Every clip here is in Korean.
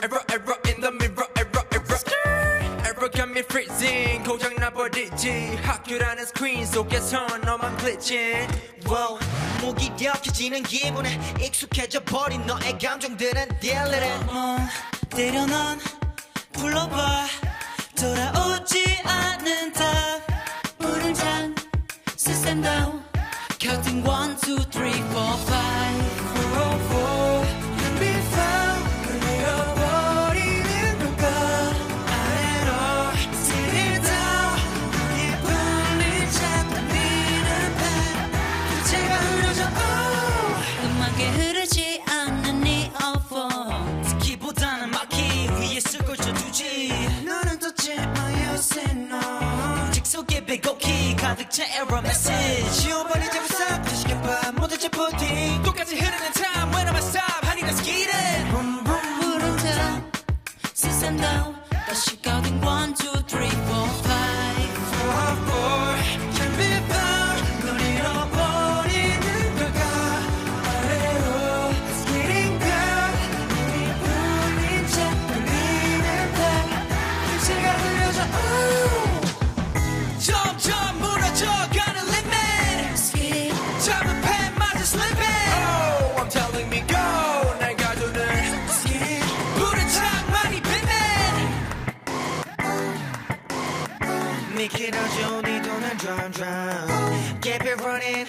Error error in the mirror error error Error got me freezing 고장 나버리지 학교라는 스크린 속에서 너만 glitching wow. 무기력해지는 기분에 익숙해져 버린 너의 감정들은 딜리를 어, 때려 넌 불러봐 돌아오지 않는 답 불은장 스탠다운 Counting one, two, three, four, five picture error message. You 미끄러져 네 돈을 drown drown Keep it running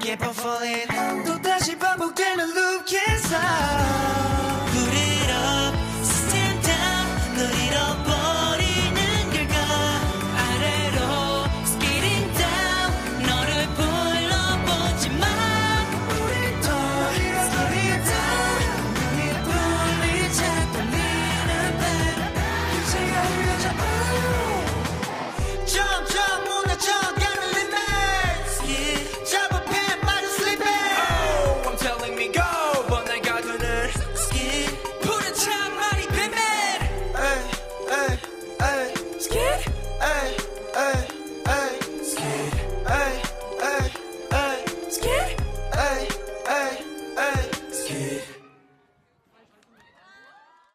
Keep on falling 또다시 반복되는 loop can't stop